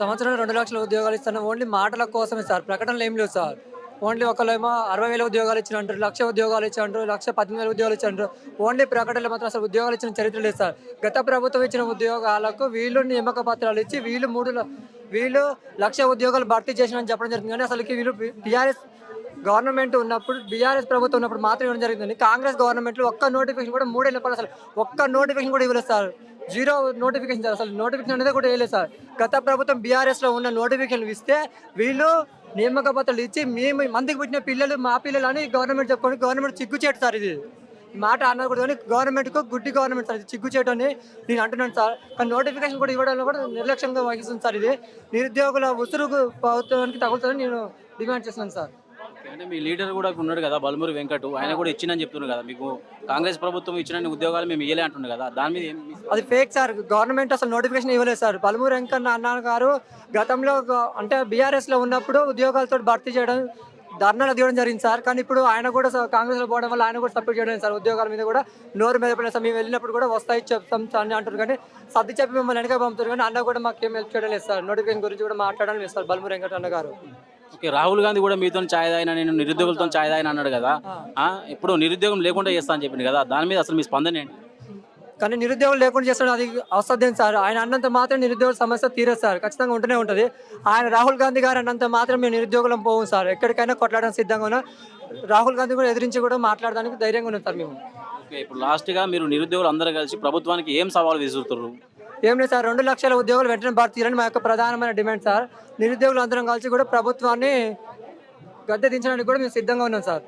సంవత్సరం రెండు లక్షల ఉద్యోగాలు ఇస్తున్నాం ఓన్లీ మాటల కోసమే సార్. ప్రకటనలు ఏం లేవు సార్. ఓన్లీ ఒకళ్ళేమో అరవై వేల ఉద్యోగాలు ఇచ్చినంటారు లక్ష ఉద్యోగాలు ఇచ్చినంటారు లక్ష పద్దెనిమిది వేల ఉద్యోగాలు ఇచ్చినంటారు ఓన్లీ ప్రకటనలు మాత్రం అసలు ఉద్యోగాలు ఇచ్చిన చరిత్ర లేదు సార్. గత ప్రభుత్వం ఇచ్చిన ఉద్యోగాలకు వీళ్ళు నియామక పత్రాలు ఇచ్చి వీళ్ళు మూడు వీళ్ళు లక్ష ఉద్యోగాలు భర్తీ చేసినని చెప్పడం జరిగింది కానీ అసలుకి వీళ్ళు టీఆర్ఎస్ గవర్నమెంట్ ఉన్నప్పుడు బీఆర్ఎస్ ప్రభుత్వం ఉన్నప్పుడు మాత్రం ఇవ్వడం జరిగింది కాంగ్రెస్ గవర్నమెంట్లో ఒక్క నోటిఫికేషన్ కూడా మూడేళ్ళ పాటు అసలు ఒక్క నోటిఫికేషన్ కూడా ఇవ్వలేదు సార్. జీరో నోటిఫికేషన్ సార్ అసలు నోటిఫికేషన్ అనేది కూడా వేయలేదు సార్. గత ప్రభుత్వం బీఆర్ఎస్లో ఉన్న నోటిఫికేషన్ ఇస్తే వీళ్ళు నియామక పత్రాలు ఇచ్చి మేము మందికి పుట్టిన పిల్లలు మా పిల్లలు అని గవర్నమెంట్ చెప్పుకొని గవర్నమెంట్ చిగ్గుచేటు సార్ ఇది. మాట అనకూడదు కానీ గవర్నమెంట్కు గుడ్డి గవర్నమెంట్ సార్ ఇది చిగ్గుచేటు అని నేను అంటున్నాను సార్. కానీ నోటిఫికేషన్ కూడా ఇవ్వడంలో కూడా నిర్లక్ష్యంగా వహిస్తుంది సార్ ఇది. నిరుద్యోగుల ఉసురుకు ప్రభుత్వానికి తగులుతుందని నేను డిమాండ్ చేస్తున్నాను సార్. అంటే మీ లీడర్ కూడా ఉన్నాడు కదా బలమూరి వెంకట్ ఆయన కూడా ఇచ్చిందని చెప్తున్నారు కదా మీకు కాంగ్రెస్ ప్రభుత్వం ఇచ్చిన ఉద్యోగాలు మేము ఇయ్యలే అంటున్నారు కదా దాని మీద అది ఫేక్ సార్. గవర్నమెంట్ అసలు నోటిఫికేషన్ ఇవ్వలేదు సార్. బలమూరి వెంకన్న అన్న గారు గతంలో అంటే బీఆర్ఎస్లో ఉన్నప్పుడు ఉద్యోగాలతో భర్తీ చేయడం ధర్నాలు తీయడం జరిగింది సార్. కానీ ఇప్పుడు ఆయన కూడా కాంగ్రెస్లో పోవడం వల్ల ఆయన కూడా సపోర్ట్ చేయడం సార్. ఉద్యోగాల మీద కూడా నోరు మీద పడిన సార్. మేము వెళ్ళినప్పుడు కూడా వస్తాయి చెప్తాం అని అంటారు కానీ సర్ది చెప్పి మిమ్మల్ని వెనక పంపుతారు. కానీ అన్న కూడా మాకు ఏం హెల్ప్ చేయడం లేదు సార్. నోటిఫికేషన్ గురించి కూడా మాట్లాడడం లేదు సార్ బల్మూరు వెంకట అన్న గారు. ఓకే రాహుల్ గాంధీ కూడా మీతో ఛాయ్ తాగిన నేను నిరుద్యోగులతో ఛాయ్ తాగిన అన్నాడు కదా. ఆ, ఇప్పుడు నిరుద్యోగం లేకుండా చేస్తా అని చెప్పింది కదా దాని మీద అసలు మీ స్పందన ఏంటి? కానీ నిరుద్యోగులు లేకుండా చేస్తాడు అది అసాధ్యం సార్? ఆయన అన్నంత మాత్రం నిరుద్యోగ సమస్య తీరదు సార్ ఖచ్చితంగా ఉంటూనే ఉంటుంది. ఆయన రాహుల్ గాంధీ గారు అన్నంత మాత్రం మేము నిరుద్యోగులం పోము సార్ ఎక్కడికైనా కొట్లాడడానికి సిద్ధంగా ఉన్నాం రాహుల్ గాంధీ కూడా ఎదిరించి కూడా మాట్లాడడానికి ధైర్యంగా ఉన్నాం సార్ మేము. ఓకే ఇప్పుడు లాస్ట్గా మీరు నిరుద్యోగులు అందరూ కలిసి ప్రభుత్వానికి ఏం సవాల్ విసురుతున్నారు ఏం లేదు సార్ రెండు లక్షల ఉద్యోగులు వెంటనే భర్తీ చేయాలని మా యొక్క ప్రధానమైన డిమాండ్ సార్. నిరుద్యోగులు అందరం కలిసి కూడా ప్రభుత్వాన్ని గద్దె దించడానికి కూడా మేము సిద్ధంగా ఉన్నాం సార్.